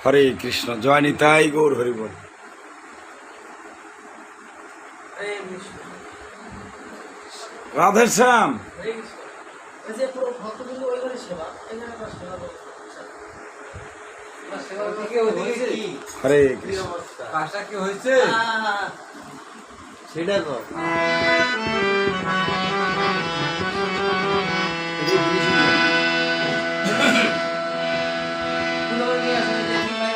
হরে কৃষ্ণ জয় নিতাই গৌর হরিবল রাধে শ্যাম। হরে কৃষ্ণ। হ্যাঁ, হ্যাঁ, হ্যাঁ। সেটা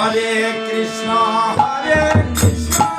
হরে কৃষ্ণ হরে কৃষ্ণ।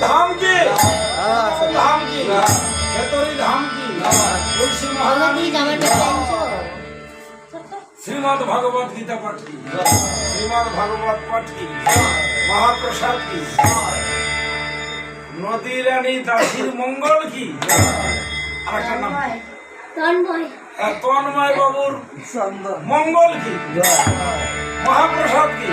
धाम की धाम की धाम की तुलसी महाराज শ্রীমদ ভগবত গীতা পাঠ কি? শ্রীমদ ভগবত পাঠ কি? মহাপ্রসাদ কি? নদী রানী দাসীর মঙ্গল কি? আর একটা নাম। তন্ময়। বাবুর মঙ্গল কি? মহাপ্রসাদ কি?